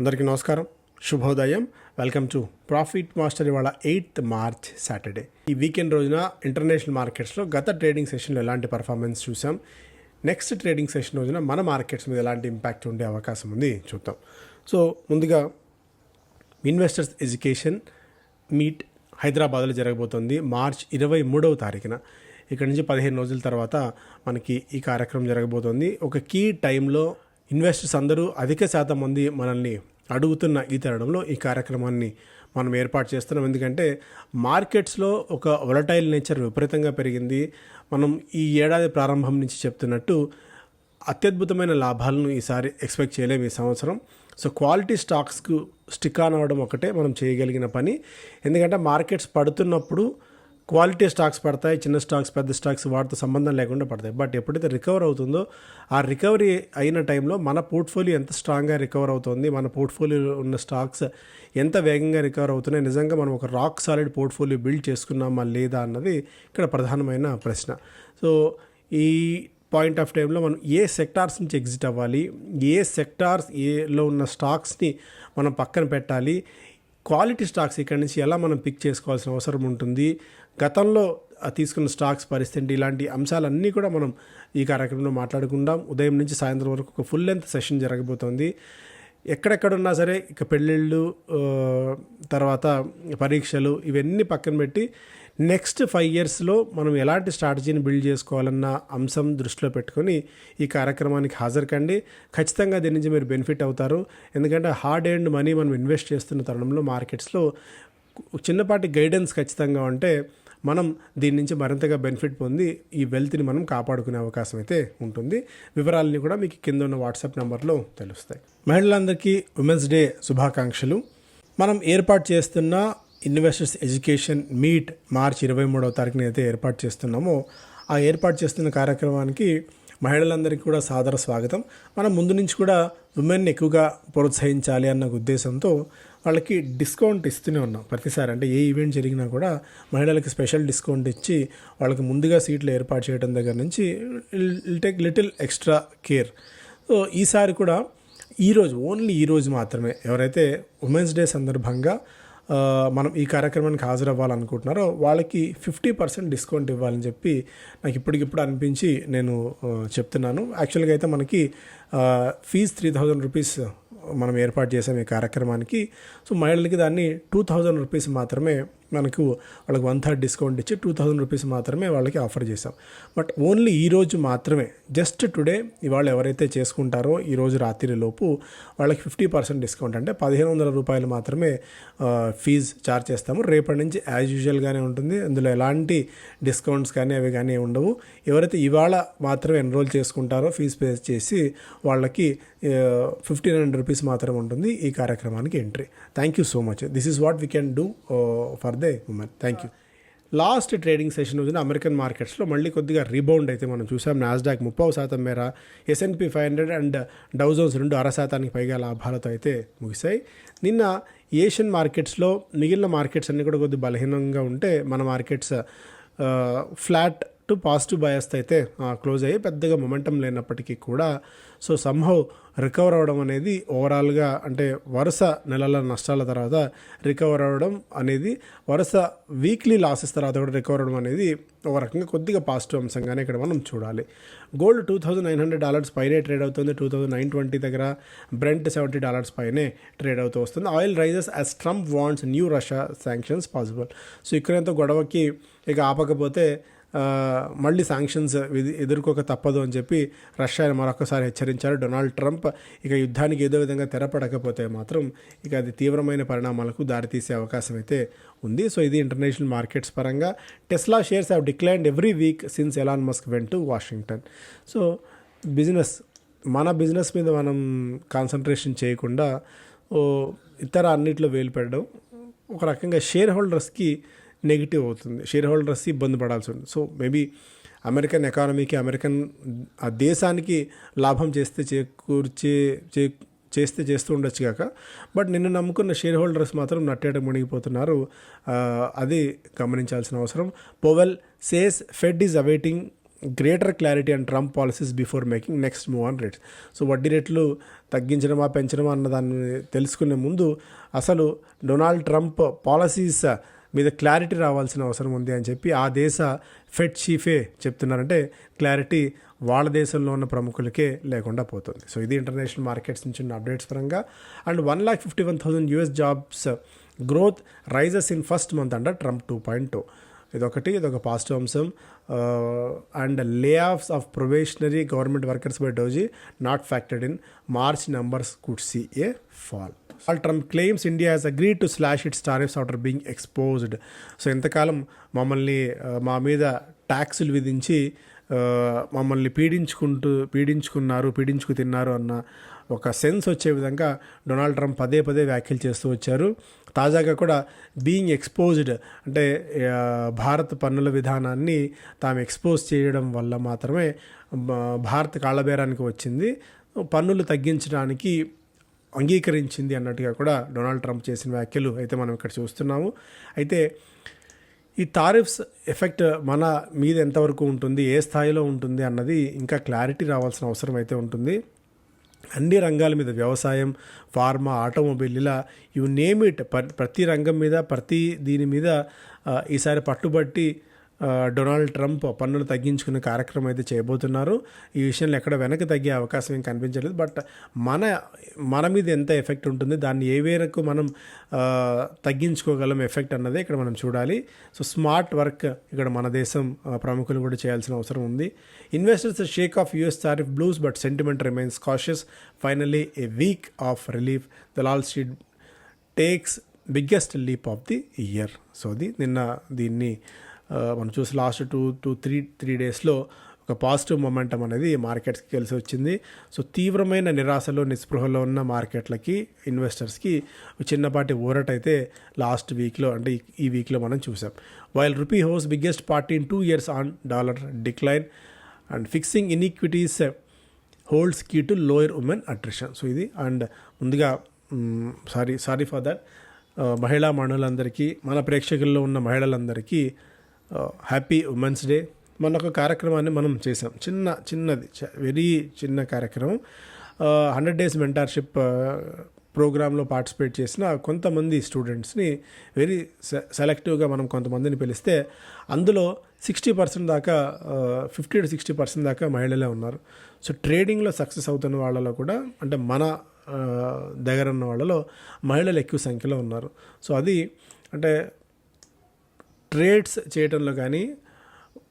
అందరికీ నమస్కారం. శుభోదయం. వెల్కమ్ టు ప్రాఫిట్ మాస్టర్ ఇవాళ ఎయిత్ మార్చ్ సాటర్డే. ఈ వీకెండ్ రోజున ఇంటర్నేషనల్ మార్కెట్స్లో గత ట్రేడింగ్ సెషన్లో ఎలాంటి పర్ఫార్మెన్స్ చూసాం? నెక్స్ట్ ట్రేడింగ్ సెషన్ రోజున మన మార్కెట్స్ మీద ఎలాంటి ఇంపాక్ట్ ఉండే అవకాశం ఉంది చూద్దాం. సో ముందుగా ఇన్వెస్టర్స్ ఎడ్యుకేషన్ మీట్ హైదరాబాద్లో జరగబోతోంది. మార్చ్ ఇరవై మూడవ తారీఖున. ఇక్కడ నుంచి పదిహేను రోజుల తర్వాత మనకి ఈ కార్యక్రమం జరగబోతోంది. ఒక కీ టైంలో ఇన్వెస్టర్స్ అందరూ అధిక శాతం మంది మనల్ని అడుగుతున్న ఈ తరుణంలో ఈ కార్యక్రమాన్ని మనం ఏర్పాటు చేస్తున్నాం. ఎందుకంటే మార్కెట్స్లో ఒక వొలటైల్ నేచర్ విపరీతంగా పెరిగింది. మనం ఈ ఏడాది ప్రారంభం నుంచి చెప్తున్నట్టు అత్యద్భుతమైన లాభాలను ఈసారి ఎక్స్పెక్ట్ చేయలేము ఈ సంవత్సరం. సో క్వాలిటీ స్టాక్స్కు స్టిక్ ఆన్ అవ్వడం ఒకటే మనం చేయగలిగిన పని. ఎందుకంటే మార్కెట్స్ పడుతున్నప్పుడు క్వాలిటీ స్టాక్స్ పడతాయి చిన్న స్టాక్స్ పెద్ద స్టాక్స్ వాటితో సంబంధం లేకుండా పడతాయి. బట్ ఎప్పుడైతే రికవర్ అవుతుందో ఆ రికవరీ అయిన టైంలో మన పోర్ట్ఫోలియో ఎంత స్ట్రాంగ్గా రికవర్ అవుతుంది మన పోర్ట్ఫోలియోలో ఉన్న స్టాక్స్ ఎంత వేగంగా రికవర్ అవుతున్నాయి నిజంగా మనం ఒక రాక్ సాలిడ్ పోర్ట్ఫోలియో బిల్డ్ చేసుకున్నామా లేదా అన్నది ఇక్కడ ప్రధానమైన ప్రశ్న. సో ఈ పాయింట్ ఆఫ్ టైంలో మనం ఏ సెక్టార్స్ నుంచి ఎగ్జిట్ అవ్వాలి ఏ సెక్టార్స్ ఏలో ఉన్న స్టాక్స్ని మనం పక్కన పెట్టాలి క్వాలిటీ స్టాక్స్ ఇక్కడ నుంచి ఎలా మనం పిక్ చేసుకోవాల్సిన అవసరం ఉంటుంది గతంలో తీసుకున్న స్టాక్స్ పరిస్థితి ఇలాంటి అంశాలన్నీ కూడా మనం ఈ కార్యక్రమంలో మాట్లాడుకుందాం. ఉదయం నుంచి సాయంత్రం వరకు ఒక ఫుల్ లెంత్ సెషన్ జరగబోతోంది. ఎక్కడెక్కడున్నా సరే ఇక పెళ్ళిళ్ళు తర్వాత పరీక్షలు ఇవన్నీ పక్కన పెట్టి నెక్స్ట్ ఫైవ్ ఇయర్స్లో మనం ఎలాంటి స్ట్రాటజీని బిల్డ్ చేసుకోవాలన్న అంశం దృష్టిలో పెట్టుకొని ఈ కార్యక్రమానికి హాజరుకండి. ఖచ్చితంగా దీని నుంచి మీరు బెనిఫిట్ అవుతారు. ఎందుకంటే హార్డ్ అండ్ మనీ మనం ఇన్వెస్ట్ చేస్తున్న తరుణంలో మార్కెట్స్లో చిన్నపాటి గైడెన్స్ ఖచ్చితంగా ఉంటే మనం దీని నుంచి మరింతగా బెనిఫిట్ పొంది ఈ వెల్త్ని మనం కాపాడుకునే అవకాశం అయితే ఉంటుంది. వివరాలని కూడా మీకు కింద ఉన్న వాట్సాప్ నెంబర్లో తెలుస్తాయి. మహిళలందరికీ ఉమెన్స్ డే శుభాకాంక్షలు. మనం ఏర్పాటు చేస్తున్న ఇన్వెస్టర్స్ ఎడ్యుకేషన్ మీట్ మార్చి ఇరవై మూడవ తారీఖున అయితే ఏర్పాటు చేస్తున్నామో ఆ ఏర్పాటు చేస్తున్న కార్యక్రమానికి మహిళలందరికీ కూడా సాదర స్వాగతం. మనం ముందు నుంచి కూడా ఉమెన్ని ఎక్కువగా ప్రోత్సహించాలి అన్న ఉద్దేశంతో వాళ్ళకి డిస్కౌంట్ ఇస్తూనే ఉన్నాం ప్రతిసారి. అంటే ఏ ఈవెంట్ జరిగినా కూడా మహిళలకి స్పెషల్ డిస్కౌంట్ ఇచ్చి వాళ్ళకి ముందుగా సీట్లు ఏర్పాటు చేయడం దగ్గర నుంచి I'll take little extra care. So ఈసారి కూడా ఈరోజు ఓన్లీ ఈరోజు మాత్రమే ఎవరైతే ఉమెన్స్ డే సందర్భంగా మనం ఈ కార్యక్రమానికి హాజరవ్వాలనుకుంటున్నారో వాళ్ళకి ఫిఫ్టీ పర్సెంట్ డిస్కౌంట్ ఇవ్వాలని చెప్పి నాకు ఇప్పటికిప్పుడు అనిపించి నేను చెప్తున్నాను. యాక్చువల్గా అయితే మనకి ఫీజ్ త్రీ థౌజండ్ రూపీస్ మనం ఏర్పాటు చేసాం ఈ కార్యక్రమానికి. సో మహిళలకి దాన్ని టూ థౌజండ్ రూపీస్ మాత్రమే మనకు వాళ్ళకి వన్ థర్డ్ డిస్కౌంట్ ఇచ్చి టూ థౌజండ్ రూపీస్ మాత్రమే వాళ్ళకి ఆఫర్ చేసాం బట్ ఓన్లీ ఈ రోజు మాత్రమే జస్ట్ టుడే ఇవాళ ఎవరైతే చేసుకుంటారో ఈ రోజు రాత్రి లోపు వాళ్ళకి ఫిఫ్టీ పర్సెంట్ డిస్కౌంట్ అంటే పదిహేను వందల రూపాయలు మాత్రమే ఫీజ్ చార్జ్ చేస్తాము. రేపటి నుంచి యాజ్ యూజువల్గానే ఉంటుంది. అందులో ఎలాంటి డిస్కౌంట్స్ కానీ అవి కానీ ఉండవు. ఎవరైతే ఇవాళ మాత్రమే ఎన్రోల్ చేసుకుంటారో ఫీజ్ పే చేసి వాళ్ళకి ఫిఫ్టీన్ హండ్రెడ్ రూపీస్ మాత్రం ఉంటుంది ఈ కార్యక్రమానికి entry thank you so much this is what we can do for the women. Thank you last trading session రోజున అమెరికన్ మార్కెట్స్లో మళ్ళీ కొద్దిగా రీబౌండ్ అయితే మనం చూసాం. నాస్డాక్ ముప్పై శాతం మేర S and P five hundred and Dow Jones రెండు అర శాతానికి పైగా లాభాలతో అయితే ముగిశాయి. నిన్న ఏషియన్ మార్కెట్స్లో మిగిలిన మార్కెట్స్ అన్నీ కూడా కొద్దిగా బలహీనంగా ఉంటే మన మార్కెట్స్ ఫ్లాట్ టు పాజిటివ్ బయాస్తో అయితే క్లోజ్ అయ్యి పెద్దగా మొమెంటం లేనప్పటికీ కూడా సో సంహౌ రికవర్ అవ్వడం అనేది ఓవరాల్గా అంటే వరుస నెలల నష్టాల తర్వాత రికవర్ అవ్వడం అనేది వరుస వీక్లీ లాసెస్ తర్వాత కూడా రికవర్ అవ్వడం అనేది ఒక రకంగా కొద్దిగా పాజిటివ్ అంశంగానే ఇక్కడ మనం చూడాలి. Gold two thousand nine hundred dollars పైనే ట్రేడ్ అవుతుంది. టూ థౌజండ్ నైన్ ట్వంటీ దగ్గర బ్రెంట్ సెవెంటీ డాలర్స్ పైనే ట్రేడ్ అవుతూ వస్తుంది. Oil rises as Trump wants new Russia sanctions possible so ఇక్కడంతో గొడవకి ఇక ఆపకపోతే మళ్ళీ శాంక్షన్స్ ఎదుర్కోక తప్పదు అని చెప్పి రష్యాను మరొకసారి హెచ్చరించారు. డొనాల్డ్ ట్రంప్ ఇక యుద్ధానికి ఏదో విధంగా తెరపడకపోతే మాత్రం ఇక అది తీవ్రమైన పరిణామాలకు దారితీసే అవకాశం అయితే ఉంది. సో ఇది ఇంటర్నేషనల్ మార్కెట్స్ పరంగా. Tesla shares have declined every week since Elon Musk went to Washington so business మన బిజినెస్ మీద మనం కాన్సన్ట్రేషన్ చేయకుండా ఓ ఇతర అన్నిట్లో వేలు పెట్టడం ఒక రకంగా షేర్ హోల్డర్స్కి నెగిటివ్ అవుతుంది. షేర్ హోల్డర్స్ ఇబ్బంది పడాల్సి ఉంది సో మేబీ అమెరికన్ ఎకానమీకి అమెరికన్ ఆ దేశానికి లాభం చేస్తే చేకూర్చే చే చేస్తే చేస్తూ ఉండొచ్చు కాక బట్ నిన్ను నమ్ముకున్న షేర్ హోల్డర్స్ మాత్రం నట్టేట మునిగిపోతున్నారు. అది గమనించాల్సిన అవసరం. Powell says Fed is awaiting greater clarity and Trump policies before making next move on rates so వడ్డీ రేట్లు తగ్గించడమా పెంచడమా అన్న దాన్ని తెలుసుకునే ముందు అసలు డొనాల్డ్ ట్రంప్ పాలసీస్ మీద క్లారిటీ రావాల్సిన అవసరం ఉంది అని చెప్పి ఆ దేశ ఫెడ్ చీఫే చెప్తున్నారంటే క్లారిటీ వాళ్ళ దేశంలో ఉన్న ప్రముఖులకే లేకుండా పోతుంది. సో ఇది ఇంటర్నేషనల్ మార్కెట్స్ నుంచి ఉన్న అప్డేట్స్ పరంగా. And one lakh fifty one thousand US jobs growth rises in first month under Trump two point two ఇదొకటి ఇదొక పాజిటివ్ అంశం. And layoffs of probationary government workers by DOGE not factored in March numbers could see a fall all Trump claims India has agree to slash its tariffs after being exposed so ఎంతకాలం మమ్మల్ని uh, మా మీద ట్యాక్సులు విధించి uh, మమ్మల్ని పీడించుకుంటూ పీడించుకున్నారు పీడించుకు తిన్నారు అన్న ఒక సెన్స్ వచ్చే విధంగా డొనాల్డ్ ట్రంప్ పదే పదే వ్యాఖ్యలు చేస్తూ వచ్చారు. తాజాగా కూడా బీయింగ్ ఎక్స్పోజ్డ్ అంటే uh, భారత్ పన్నుల విధానాన్ని తాము ఎక్స్పోజ్ చేయడం వల్ల మాత్రమే భారత్ కాళ్ళబేరానికి వచ్చింది. పన్నులు తగ్గించడానికి అంగీకరించింది అన్నట్టుగా కూడా డొనాల్డ్ ట్రంప్ చేసిన వ్యాఖ్యలు అయితే మనం ఇక్కడ చూస్తున్నాము. అయితే ఈ టారిఫ్స్ ఎఫెక్ట్ మన మీద ఎంతవరకు ఉంటుంది ఏ స్థాయిలో ఉంటుంది అన్నది ఇంకా క్లారిటీ రావాల్సిన అవసరం అయితే ఉంటుంది. అన్ని రంగాల మీద వ్యవసాయం ఫార్మా ఆటోమొబైల్ ఇలా యు నేమ్ ఇట్ ప్రతి రంగం మీద ప్రతి దీని మీద ఈసారి పట్టుబట్టి డొనాల్డ్ ట్రంప్ పన్నులు తగ్గించుకునే కార్యక్రమం అయితే చేయబోతున్నారు. ఈ విషయంలో ఎక్కడ వెనక్కి తగ్గే అవకాశం ఏం కనిపించలేదు. బట్ మన మన మీద ఎంత ఎఫెక్ట్ ఉంటుంది దాన్ని ఏ వేరకు మనం తగ్గించుకోగలం ఎఫెక్ట్ అన్నది ఇక్కడ మనం చూడాలి. సో స్మార్ట్ వర్క్ ఇక్కడ మన దేశం ప్రముఖులు కూడా చేయాల్సిన అవసరం ఉంది. Investors shake off US tariff blues but sentiment remains cautious. Finally a week of relief. Dalal street takes biggest leap of the year. So అది నిన్న దీన్ని మనం చూసి last two two three three డేస్లో ఒక పాజిటివ్ మొమెంటం అనేది మార్కెట్స్కి కలిసి వచ్చింది. సో తీవ్రమైన నిరాశలో నిస్పృహలో ఉన్న మార్కెట్లకి ఇన్వెస్టర్స్కి చిన్నపాటి ఊరట అయితే లాస్ట్ వీక్లో అంటే ఈ- వీక్లో మనం చూసాం. While rupee hose biggest party in two years on dollar decline and fixing in equities holds key to lower women attrition so ఇది అండ్ ముందుగా సారీ సారీ ఫర్ దట్ మహిళా మనులందరికీ మన ప్రేక్షకుల్లో ఉన్న మహిళలందరికీ హ్యాపీ ఉమెన్స్ డే మన ఒక కార్యక్రమాన్ని మనం చేసాం చిన్న చిన్నది వెరీ చిన్న కార్యక్రమం. హండ్రెడ్ డేస్ మెంటార్షిప్ ప్రోగ్రాంలో పార్టిసిపేట్ చేసిన కొంతమంది స్టూడెంట్స్ని వెరీ సెలెక్టివ్గా మనం కొంతమందిని పిలిస్తే అందులో సిక్స్టీ పర్సెంట్ దాకా ఫిఫ్టీ టు సిక్స్టీ పర్సెంట్ దాకా మహిళలే ఉన్నారు. సో ట్రేడింగ్లో సక్సెస్ అవుతున్న వాళ్ళలో కూడా అంటే మన దగ్గర ఉన్న వాళ్ళలో మహిళలు ఎక్కువ సంఖ్యలో ఉన్నారు. సో అది అంటే ట్రేడ్స్ చేయడంలో కానీ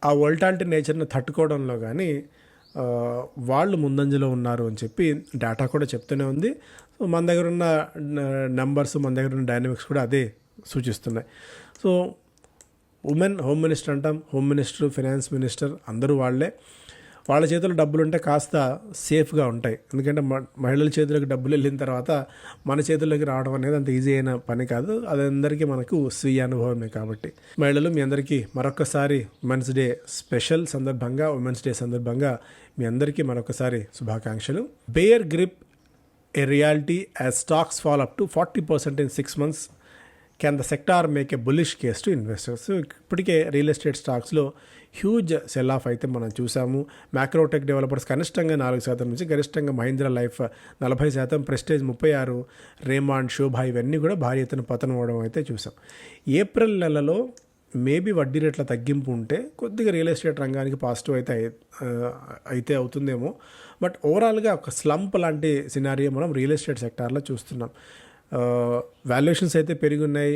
ఆ వోల్టాలిటీ నేచర్ని తట్టుకోవడంలో కానీ వాళ్ళు ముందంజలో ఉన్నారు అని చెప్పి డేటా కూడా చెప్తూనే ఉంది. సో మన దగ్గర ఉన్న నెంబర్స్ మన దగ్గర ఉన్న డైనమిక్స్ కూడా అదే సూచిస్తున్నాయి. సో ఉమెన్ హోమ్ మినిస్టర్ అంటాం. హోమ్ మినిస్టర్ ఫైనాన్స్ మినిస్టర్ అందరూ వాళ్ళే. వాళ్ళ చేతిలో డబ్బులు ఉంటే కాస్త సేఫ్గా ఉంటాయి. ఎందుకంటే మ- మహిళల చేతిలోకి డబ్బులు వెళ్ళిన తర్వాత మన చేతుల్లోకి రావడం అనేది అంత ఈజీ అయిన పని కాదు. అది అందరికీ మనకు స్వీయ అనుభవమే కాబట్టి. మహిళలు మీ అందరికీ మరొకసారి ఉమెన్స్ డే స్పెషల్ సందర్భంగా ఉమెన్స్ డే సందర్భంగా మీ అందరికీ మరొకసారి శుభాకాంక్షలు. Bear grip a reality as stocks fall up to forty percent in six months can the sector make a bullish case to investors ఇప్పటికే రియల్ ఎస్టేట్ స్టాక్స్లో హ్యూజ్ సెల్ ఆఫ్ అయితే మనం చూసాము. మ్యాక్రోటెక్ డెవలపర్స్ కనిష్టంగా నాలుగు శాతం నుంచి గరిష్టంగా మహీంద్రా లైఫ్ నలభై శాతం ప్రెస్టేజ్ ముప్పై ఆరు రేమాండ్ శోభా ఇవన్నీ కూడా భారీ ఎత్తున పతనం అవడం అయితే చూసాం. ఏప్రిల్ నెలలో మేబీ వడ్డీ రేట్ల తగ్గింపు ఉంటే కొద్దిగా రియల్ ఎస్టేట్ రంగానికి పాజిటివ్ అయితే అయితే అవుతుందేమో. బట్ ఓవరాల్గా ఒక స్లంప్ లాంటి సినారియో మనం రియల్ ఎస్టేట్ సెక్టార్లో చూస్తున్నాం. వాల్యుయేషన్స్ అయితే పెరిగి ఉన్నాయి.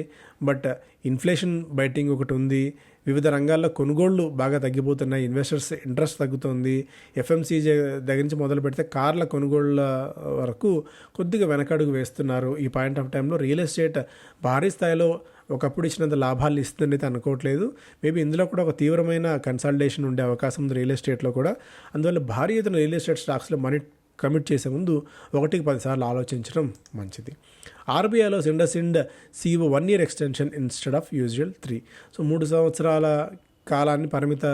బట్ ఇన్ఫ్లేషన్ బైటింగ్ ఒకటి ఉంది. వివిధ రంగాల్లో కొనుగోళ్ళు బాగా తగ్గిపోతున్నాయి. ఇన్వెస్టర్స్ ఇంట్రెస్ట్ తగ్గుతుంది. ఎఫ్ఎంసీజే దగ్గర నుంచి మొదలు పెడితే కార్ల కొనుగోళ్ళ వరకు కొద్దిగా వెనకడుగు వేస్తున్నారు. ఈ పాయింట్ ఆఫ్ టైంలో రియల్ ఎస్టేట్ భారీ స్థాయిలో ఒకప్పుడు ఇచ్చినంత లాభాలు ఇస్తుందని అయితే అనుకోవట్లేదు. మేబీ ఇందులో కూడా ఒక తీవ్రమైన కన్సల్టేషన్ ఉండే అవకాశం ఉంది రియల్ ఎస్టేట్లో కూడా. అందువల్ల భారీ ఎత్తున రియల్ ఎస్టేట్ స్టాక్స్లో మనీ కమిట్ చేసే ముందు ఒకటికి పదిసార్లు ఆలోచించడం మంచిది. ఆర్బీఐలో IndusInd CEO one year extension instead of usual three. So మూడు సంవత్సరాల కాలాన్ని పరిమిత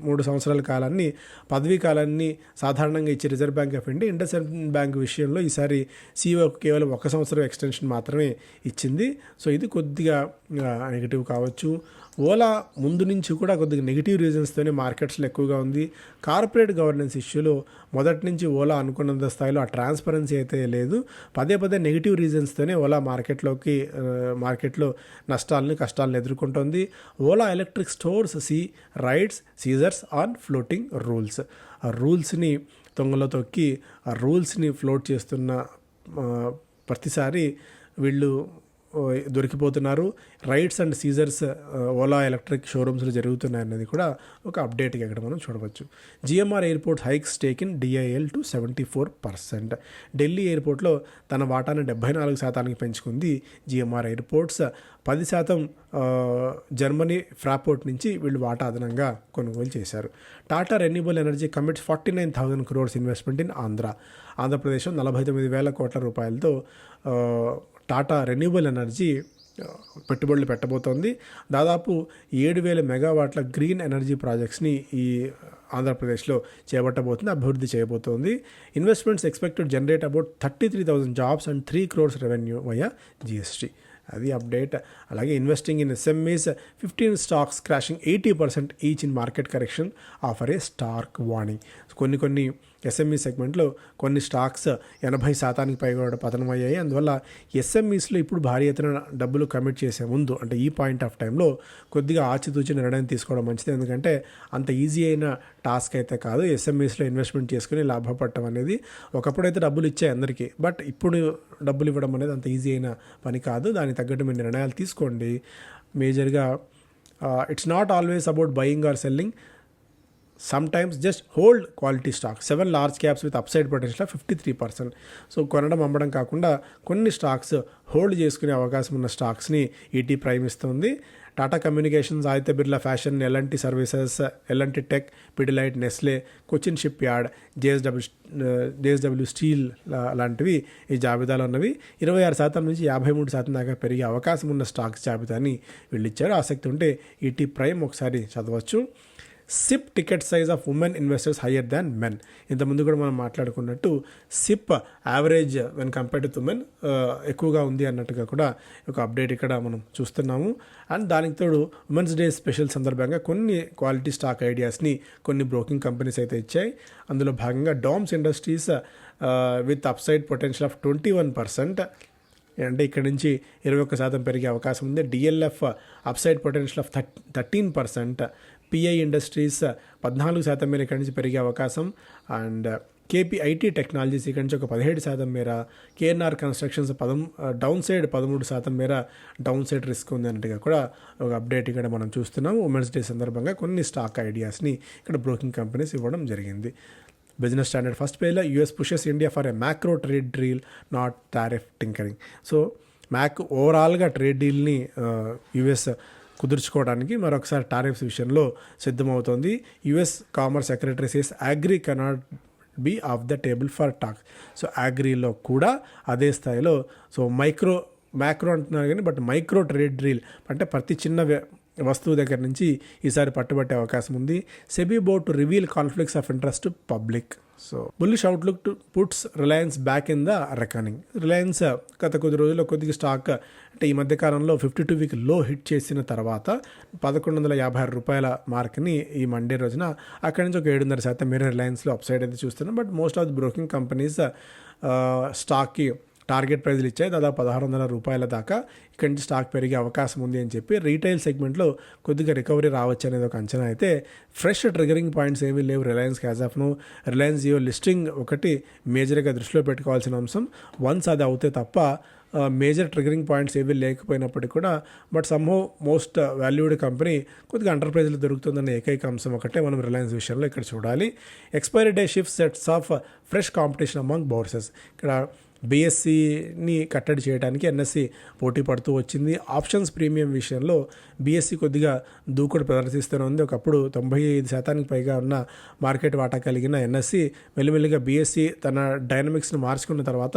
మూడు సంవత్సరాల కాలాన్ని పదవీ కాలాన్ని సాధారణంగా ఇచ్చే reserve bank of India Indus bank విషయంలో ఈసారి సీఓకు కేవలం ఒక సంవత్సరం ఎక్స్టెన్షన్ మాత్రమే ఇచ్చింది. సో ఇది కొద్దిగా నెగిటివ్ కావచ్చు. ఓలా ముందు నుంచి కూడా కొద్దిగా నెగిటివ్ రీజన్స్తోనే మార్కెట్స్లో ఎక్కువగా ఉంది. కార్పొరేట్ గవర్నెన్స్ ఇష్యూలో మొదటి నుంచి ఓలా అనుకున్నంత స్థాయిలో ఆ ట్రాన్స్పరెన్సీ అయితే లేదు. పదే పదే నెగిటివ్ రీజన్స్తోనే ఓలా మార్కెట్లోకి మార్కెట్లో నష్టాలని కష్టాలను ఎదుర్కొంటోంది. Ola electric stores see raids seizures on flouting rules ఆ రూల్స్ని తొంగలో తొక్కి ఆ రూల్స్ని ఫ్లోట్ చేస్తున్న ప్రతిసారి వీళ్ళు దొరికిపోతున్నారు. Raids and seizures Ola electric షోరూమ్స్లో జరుగుతున్నాయి అన్నది కూడా ఒక అప్డేట్గా ఇక్కడ మనం చూడవచ్చు. GMR airport hikes in DIAL to seventy four percent Delhi ఎయిర్పోర్ట్లో తన వాటాను డెబ్బై నాలుగు శాతానికి పెంచుకుంది జిఎంఆర్ ఎయిర్పోర్ట్స్ పది శాతం జర్మనీ ఫ్రాపోర్ట్ నుంచి వీళ్ళు వాటా అదనంగా కొనుగోలు చేశారు. Tata renewable energy commits forty nine thousand crores investment in Andhra ఆంధ్రప్రదేశ్లో నలభై తొమ్మిది వేల కోట్ల రూపాయలతో టాటా రెన్యూబుల్ ఎనర్జీ పెట్టుబడులు పెట్టబోతోంది. దాదాపు ఏడు వేల మెగావాట్ల గ్రీన్ ఎనర్జీ ప్రాజెక్ట్స్ని ఈ ఆంధ్రప్రదేశ్లో చేపట్టబోతుంది అభివృద్ధి చేయబోతోంది. Investments expected generate about thirty three thousand jobs and three crores revenue via GST. అది అప్డేట్. అలాగే investing in SMEs fifteen stocks crashing eighty percent each in market correction offer a stark warning. కొన్ని కొన్ని SME సెగ్మెంట్లో కొన్ని stocks ఎనభై శాతానికి పైగా కూడా పతనమయ్యాయి. అందువల్ల ఎస్ఎంఈస్లో ఇప్పుడు భారీ ఎత్తున డబ్బులు కమిట్ చేసే ముందు అంటే ఈ పాయింట్ ఆఫ్ టైంలో కొద్దిగా ఆచితూచి నిర్ణయం తీసుకోవడం మంచిది. ఎందుకంటే అంత ఈజీ అయిన టాస్క్ అయితే కాదు ఎస్ఎంఈస్లో ఇన్వెస్ట్మెంట్ చేసుకుని లాభపడటం అనేది ఒకప్పుడైతే డబ్బులు ఇచ్చాయి అందరికీ బట్ ఇప్పుడు డబ్బులు ఇవ్వడం అనేది అంత ఈజీ అయిన పని కాదు. దానికి తగ్గట్టు మీరు నిర్ణయాలు తీసుకోండి. మేజర్గా it's not always about buying or selling sometimes just hold quality stock seven large caps with upside potential fifty three percent so కొనడం అమ్మడం కాకుండా కొన్ని స్టాక్స్ హోల్డ్ చేసుకునే అవకాశం ఉన్న స్టాక్స్ని ఈటీ ప్రైమ్ ఇస్తుంది. Tata communications Aditya Birla fashion L and T services L and T tech Pidilite Nestle Cochin shipyard JSW JSW steel లాంటివి ఈ జాబితాలో ఉన్నవి. ఇరవై ఆరు శాతం నుంచి యాభై మూడు శాతం దాకా పెరిగే అవకాశం ఉన్న స్టాక్స్ జాబితాని వీళ్ళు ఇచ్చారు. ఆసక్తి ఉంటే ఈటీ ప్రైమ్ ఒకసారి చదవచ్చు. SIP ticket size of women investors higher than men. ఇంతకుముందు కూడా మనం మాట్లాడుకున్నట్టు SIP average when compare to women ఎక్కువగా ఉంది అన్నట్టుగా కూడా ఒక అప్డేట్ ఇక్కడ మనం చూస్తున్నాము. అండ్ దానికి తోడు ఉమెన్స్ డే స్పెషల్ సందర్భంగా కొన్ని క్వాలిటీ స్టాక్ ఐడియాస్ని కొన్ని బ్రోకింగ్ కంపెనీస్ అయితే ఇచ్చాయి. అందులో భాగంగా DOMS industries with upside potential of twenty one percent. అంటే ఇక్కడ నుంచి ఇరవై ఒక్క శాతం పెరిగే అవకాశం ఉంది. డిఎల్ఎఫ్ అప్సైడ్ పొటెన్షియల్ ఆఫ్ థర్ట్ థర్టీన్ పర్సెంట్. పిఐ ఇండస్ట్రీస్ పద్నాలుగు శాతం మేర ఇక్కడి నుంచి పెరిగే అవకాశం. అండ్ కేపీఐటీ టెక్నాలజీస్ ఇక్కడి నుంచి ఒక పదిహేడు శాతం మేర. కేఎన్ఆర్ కన్స్ట్రక్షన్స్ పదం డౌన్ సైడ్ పదమూడు శాతం మేర డౌన్ సైడ్ రిస్క్ ఉంది అన్నట్టుగా కూడా ఒక అప్డేట్ ఇక్కడ మనం చూస్తున్నాం ఉమెన్స్ డే సందర్భంగా కొన్ని స్టాక్ ఐడియాస్ని ఇక్కడ బ్రోకింగ్ కంపెనీస్ ఇవ్వడం జరిగింది. బిజినెస్ స్టాండర్డ్ ఫస్ట్ పేజ్లో US pushes India for a macro trade deal not tariff tinkering so Mac ఓవరాల్గా ట్రేడ్ డీల్ని యుఎస్ కుదుర్చుకోవడానికి మరొకసారి టారిఫ్స్ విషయంలో సిద్ధమవుతోంది. US commerce secretary says agri cannot be off the table for talk so అగ్రీలో కూడా అదే స్థాయిలో సో మైక్రో మ్యాక్రో అంటున్నారు కానీ బట్ మైక్రో ట్రేడ్ డ్రీల్ అంటే ప్రతి చిన్న వస్తువు దగ్గర నుంచి ఈసారి పట్టుబట్టే అవకాశం ఉంది. SEBI board to reveal conflicts of interest to public. So bullish outlook to puts Reliance back in the reckoning. Reliance గత కొద్ది రోజుల్లో కొద్దిగా స్టాక్ అంటే ఈ మధ్యకాలంలో ఫిఫ్టీ టూ వీక్లో హిట్ చేసిన తర్వాత పదకొండు వందల యాభై ఆరు రూపాయల మార్క్ని ఈ మండే రోజున అక్కడి నుంచి ఒక ఏడున్నర శాతం మీరు రిలయన్స్లో అప్సైడ్ అయితే చూస్తున్నాం. But most of the broking companies స్టాక్కి target ప్రైజ్లు ఇచ్చాయి. దాదాపు పదహారు వందల రూపాయల దాకా ఇక్కడి నుంచి స్టాక్ పెరిగే అవకాశం ఉంది అని చెప్పి రీటైల్ సెగ్మెంట్లో కొద్దిగా రికవరీ రావచ్చు అనేది ఒక అంచనా అయితే ఫ్రెష్ ట్రిగరింగ్ పాయింట్స్ ఏమీ లేవు. రిలయన్స్ క్యాజ్ రిలయన్స్ జియో లిస్టింగ్ ఒకటి మేజర్గా దృష్టిలో పెట్టుకోవాల్సిన అంశం. వన్స్ అది అవుతే తప్ప మేజర్ ట్రిగరింగ్ పాయింట్స్ ఏవి లేకపోయినప్పటికీ కూడా but somehow most valued company కొద్దిగా ఎంటర్ప్రైజ్లో దొరుకుతుందన్న ఏకైక అంశం ఒకటే మనం రిలయన్స్ విషయంలో ఇక్కడ చూడాలి. Expiry day shift sets off fresh competition among bourses ఇక్కడ బీఎస్సీని కట్టడి చేయడానికి ఎన్ఎస్సి పోటీ పడుతూ వచ్చింది. ఆప్షన్స్ ప్రీమియం విషయంలో బీఎస్సీ కొద్దిగా దూకుడు ప్రదర్శిస్తూనే ఉంది. ఒకప్పుడు తొంభై ఐదు శాతానికి పైగా ఉన్న మార్కెట్ వాటా కలిగిన ఎన్ఎస్సి మెల్లిమెల్లిగా బీఎస్సీ తన డైనమిక్స్ను మార్చుకున్న తర్వాత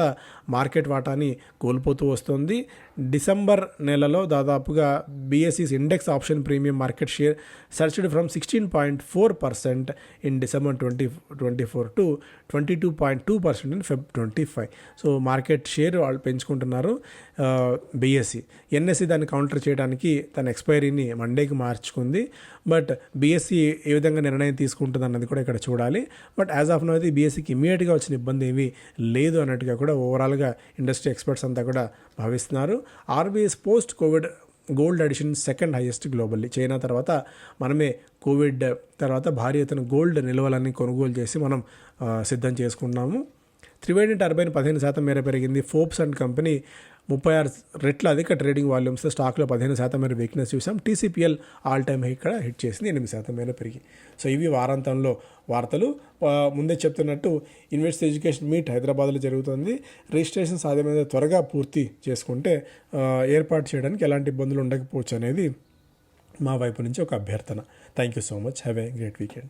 మార్కెట్ వాటాని కోల్పోతూ వస్తుంది. డిసెంబర్ నెలలో దాదాపుగా BSE's index option premium market share surged from sixteen point four percent in December twenty twenty four to twenty two point two percent in Feb twenty five. So market share వాళ్ళు పెంచుకుంటున్నారు BSE NSC దాన్ని counter చేయడానికి తన ఎక్స్పైరీని మండేకి మార్చుకుంది. But BSc ఏ విధంగా నిర్ణయం తీసుకుంటుంది అన్నది కూడా ఇక్కడ చూడాలి. బట్ యాజ్ ఆఫ్ నో అయితే బీఎస్సీకి ఇమీడియట్గా వచ్చిన ఇబ్బంది ఏమీ లేదు అన్నట్టుగా కూడా ఓవరాల్గా ఇండస్ట్రీ ఎక్స్పర్ట్స్ అంతా కూడా భావిస్తున్నారు. RBI's post covid gold addition second highest globally China తర్వాత మనమే కోవిడ్ తర్వాత భారీ ఎత్తున గోల్డ్ నిల్వలన్నీ కొనుగోలు చేసి మనం సిద్ధం చేసుకున్నాము. త్రివేణి టర్బైన్ పదిహేను శాతం మేర పెరిగింది. ఫోర్బ్స్ అండ్ కంపెనీ ముప్పై ఆరు రెట్ల అధిక ట్రేడింగ్ వాల్యూమ్స్ స్టాక్లో పదిహేను శాతం మేర వీక్నెస్ చూసాం టీసీపీఎల్ ఆల్ టైమ్ హై ఇక్కడ హిట్ చేసింది. ఎనిమిది శాతం మేర పెరిగి సో ఇవి వారాంతంలో వార్తలు. ముందే చెప్తున్నట్టు ఇన్వెస్ట్ ఎడ్యుకేషన్ మీట్ హైదరాబాద్లో జరుగుతుంది. రిజిస్ట్రేషన్ సాధ్యమైన త్వరగా పూర్తి చేసుకుంటే ఏర్పాటు చేయడానికి ఎలాంటి ఇబ్బందులు ఉండకపోవచ్చు అనేది మా వైపు నుంచి ఒక అభ్యర్థన. Thank you so much. Have a great weekend.